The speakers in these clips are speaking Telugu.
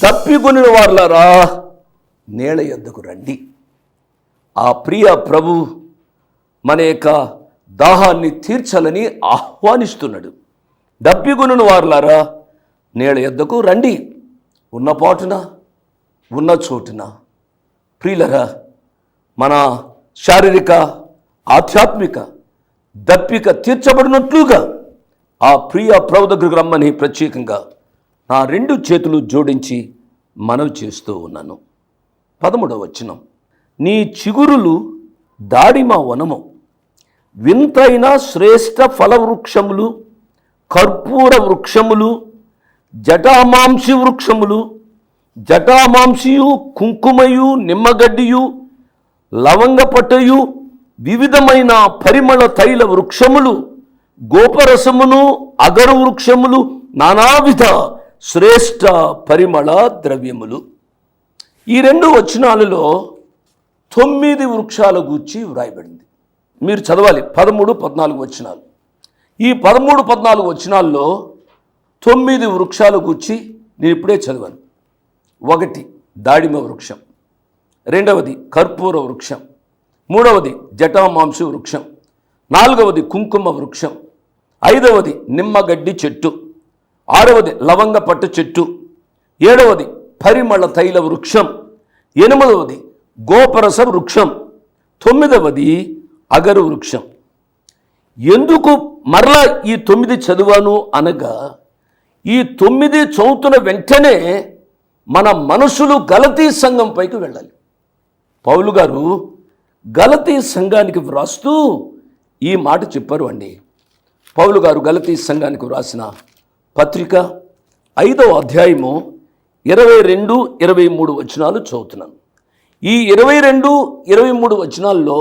దప్పికొనిన వార్లారా నేల ఎద్దకు రండి. ఆ ప్రియ ప్రభు మన యొక్క దాహాన్ని తీర్చాలని ఆహ్వానిస్తున్నాడు. దప్పికొనిన వార్లారా నేల ఎద్దకు రండి. ఉన్న పాటున ఉన్న చోటున. ప్రియులరా మన శారీరక ఆధ్యాత్మిక దప్పిక తీర్చబడినట్లుగా ఆ ప్రియ ప్రభు దగ్గరకు రమ్మని ప్రత్యేకంగా ఆ రెండు చేతులు జోడించి మనవి చేస్తూ ఉన్నాను. పదమూడవ వచనం. నీ చిగురులు దాడిమ వనము. వింతైన శ్రేష్ఠ ఫలవృక్షములు కర్పూర వృక్షములు జటామాంసి వృక్షములు జటామాంసియు కుంకుమయు నిమ్మగడ్డియు లవంగపట్టయు వివిధమైన పరిమళ తైల వృక్షములు గోపరసమును అగరు వృక్షములు నానావిధ శ్రేష్ఠ పరిమళ ద్రవ్యములు. ఈ రెండు వచనాలలో తొమ్మిది వృక్షాల గూర్చి వ్రాయబడింది. మీరు చదవాలి పదమూడు పద్నాలుగు వచనాలు. ఈ పదమూడు పద్నాలుగు వచనాల్లో తొమ్మిది వృక్షాల గూర్చి నేను ఇప్పుడే చదివాను. ఒకటి దాడిమ వృక్షం రెండవది కర్పూర వృక్షం మూడవది జటామాంసు వృక్షం నాలుగవది కుంకుమ వృక్షం ఐదవది నిమ్మగడ్డి చెట్టు ఆరవది లవంగ పట్టు చెట్టు. ఏడవది పరిమళ తైల వృక్షం. ఎనిమిదవది గోపరస వృక్షం. తొమ్మిదవది అగరు వృక్షం. ఎందుకు మరలా ఈ తొమ్మిది చదివాను అనగా ఈ తొమ్మిది చదువుతున్న వెంటనే మన మనసులు గలతీ సంఘం పైకి వెళ్ళాలి. పౌలు గారు గలతీ సంఘానికి వ్రాస్తూ ఈ మాట చెప్పారు అండి. పౌలు గారు గలతీ సంఘానికి వ్రాసిన పత్రిక ఐదవ అధ్యాయము ఇరవై రెండు ఇరవై మూడు వచనాలు చదువుతున్నాను ఈ ఇరవై రెండు ఇరవై మూడు వచనాల్లో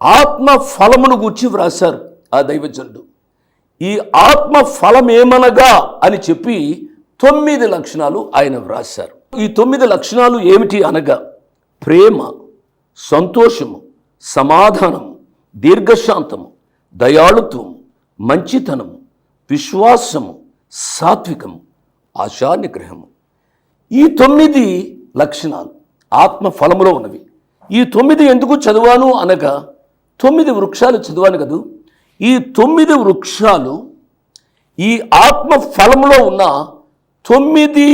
ఆత్మ ఫలమును గూర్చి వ్రాశారు ఆ దైవజనుడు. ఈ ఆత్మ ఫలం ఏమనగా అని చెప్పి తొమ్మిది లక్షణాలు ఆయన వ్రాశారు. ఈ తొమ్మిది లక్షణాలు ఏమిటి అనగా ప్రేమ సంతోషము సమాధానము దీర్ఘశాంతము దయాళుత్వము మంచితనము విశ్వాసము సాత్వికము ఆశానిగ్రహము ఈ తొమ్మిది లక్షణాలు ఆత్మ ఫలములో ఉన్నవి. ఈ తొమ్మిది ఎందుకు చదివాను అనగా తొమ్మిది వృక్షాలు చదివాను కదూ. ఈ తొమ్మిది వృక్షాలు ఈ ఆత్మ ఫలంలో ఉన్న తొమ్మిది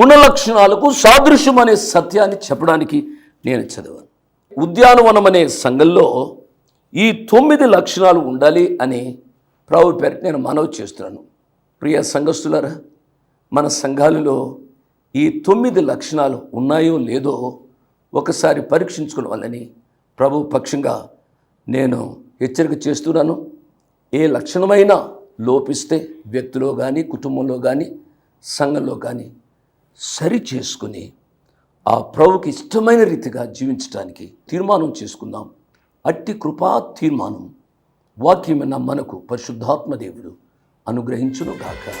గుణలక్షణాలకు సాదృశ్యం అనే సత్యాన్ని చెప్పడానికి నేను చదివాను. ఉద్యానవనం అనే సంఘంలో ఈ తొమ్మిది లక్షణాలు ఉండాలి అని ప్రభు పేరు నేను మనవి చేస్తున్నాను. ప్రియ సంఘస్థులరా మన సంఘాలలో ఈ తొమ్మిది లక్షణాలు ఉన్నాయో లేదో ఒకసారి పరీక్షించుకోవాలని ప్రభు పక్షంగా నేను హెచ్చరిక చేస్తున్నాను. ఏ లక్షణమైనా లోపిస్తే వ్యక్తిలో కానీ కుటుంబంలో కానీ సంఘంలో కానీ సరి చేసుకుని ఆ ప్రభుకి ఇష్టమైన రీతిగా జీవించడానికి తీర్మానం చేసుకుందాం. అట్టి కృపా తీర్మానం వాక్యమైన మనకు పరిశుద్ధాత్మ దేవుడు అనుగ్రహించును గాక